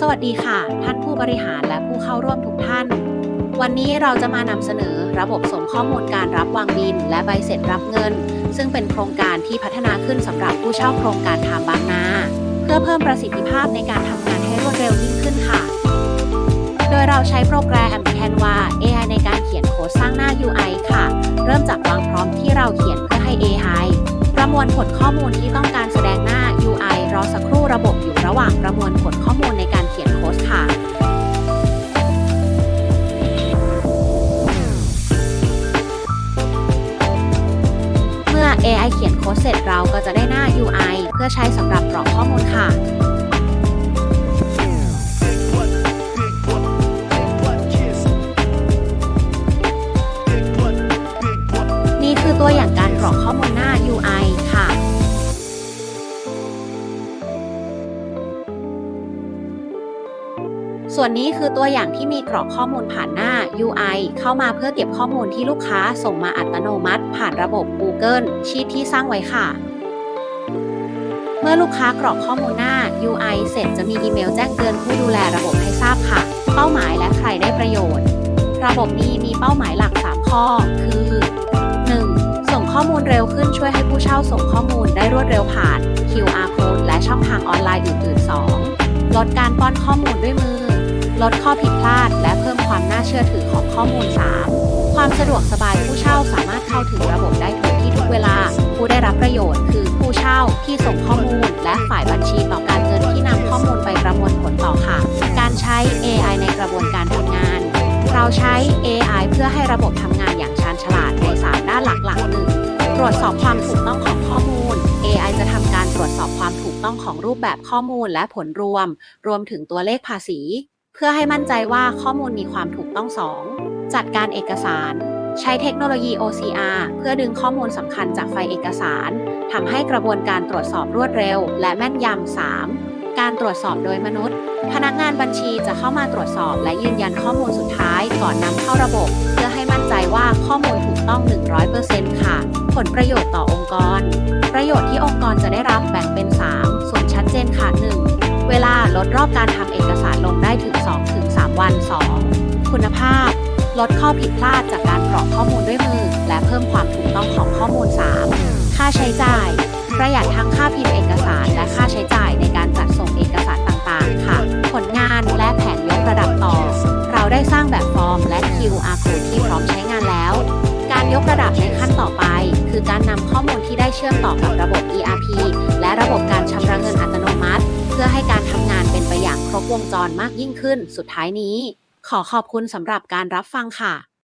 สวัสดีค่ะ ท่านผู้บริหารและผู้เข้าร่วมทุกท่าน วันนี้เราจะมานำเสนอระบบส่งข้อมูลการรับวางบิน และใบเสร็จรับเงิน ซึ่งเป็นโครงการที่พัฒนาขึ้นสำหรับผู้เช่าโครงการทางบางนา เพื่อเพิ่มประสิทธิภาพในการทำงานให้รวดเร็วยิ่งขึ้นค่ะ โดยเราใช้โปรแกรม Canva AI ในการเขียนโค้ดสร้างหน้า UI ค่ะ เริ่มจากวางพร้อมที่เราเขียนเพื่อให้ AI ประมวลผลข้อมูลที่ต้องการแสดงหน้า UI รอสักครู่ระบบอยู่ระหว่างประมวล ค้ดเสร็จเราก็จะได้หน้า UI เพื่อใช้สำหรับกรอกข้อมูลค่ะนี่คือตัวอย่างการกรอกข้อมูลหน้า UI ส่วนนี้คือตัวอย่างที่มีกรอกข้อมูลผ่านหน้า UI เข้ามาเพื่อเก็บข้อมูลที่ลูกค้าส่งมาอัตโนมัติ ผ่านระบบ Google ชีทที่สร้างไว้ค่ะ เมื่อลูกค้ากรอกข้อมูลหน้า UI เสร็จจะมีอีเมลแจ้งเตือนผู้ดูแลระบบให้ทราบค่ะ เป้าหมายและใครได้ประโยชน์ ระบบนี้มีเป้าหมายหลัก 3 ข้อ คือ 1. ส่งข้อมูลเร็วขึ้นช่วยให้ผู้เช่าส่งข้อมูลได้รวดเร็วผ่าน QR code และช่องทางออนไลน์อื่นๆ 2. ลดการป้อนข้อมูลด้วยมือ ลดข้อผิดพลาด และเพิ่มความน่าเชื่อถือของข้อมูล 3. ความสะดวกสบายผู้เช่าสามารถเข้าถึงระบบได้ทุกที่ทุกเวลา ผู้ได้รับประโยชน์คือผู้เช่าที่ส่งข้อมูล และฝ่ายบัญชีต่อการเงินที่นำข้อมูลไปประมวลผลต่อค่ะ การใช้ AI ในกระบวนการทำงาน เราใช้ AI เพื่อให้ระบบทำงานอย่างชาญฉลาดใน3ด้านหลักๆหนึ่งตรวจสอบความถูกต้องของข้อมูล AI จะทำการตรวจสอบความถูกต้องของรูปแบบข้อมูลและผลรวม รวมถึงตัวเลขภาษี เพื่อให้มั่นใจว่าข้อมูลมีความถูกต้อง 2. จัดการเอกสาร ใช้เทคโนโลยี OCR เพื่อดึงข้อมูลสำคัญจากไฟล์เอกสารทำให้กระบวนการตรวจสอบรวดเร็ว และแม่นยำ 3. การตรวจสอบโดยมนุษย์ พนักงานบัญชีจะเข้ามาตรวจสอบ และยืนยันข้อมูลสุดท้ายก่อนนำเข้าระบบ เพื่อให้มั่นใจว่าข้อมูลถูกต้อง 100%ค่ะ ผลประโยชน์ต่อองค์กร ประโยชน์ที่องค์กรจะได้รับแบ่งเป็น 3 ส่วนชัดเจนค่ะ 1. เวลาลดรอบการทำเอกสารลง ลดข้อผิดพลาดจากการกรอกข้อมูลด้วยมือ และเพิ่มความถูกต้องของข้อมูล 3. ค่าใช้จ่าย ประหยัดทั้งค่าพิมพ์เอกสาร และค่าใช้จ่ายในการจัดส่งเอกสารต่างๆ ค่ะ ผลงานและแผนยกระดับต่อ เราได้สร้างแบบฟอร์มและ QR code ที่พร้อมใช้งานแล้ว การยกระดับในขั้นต่อไป คือการนำข้อมูลที่ได้เชื่อมต่อกับระบบ ERP และระบบการชำระเงินอัตโนมัติ เพื่อให้การทำงานเป็นไปอย่างครบวงจรมากยิ่งขึ้น สุดท้ายนี้ ขอขอบคุณสำหรับการรับฟังค่ะ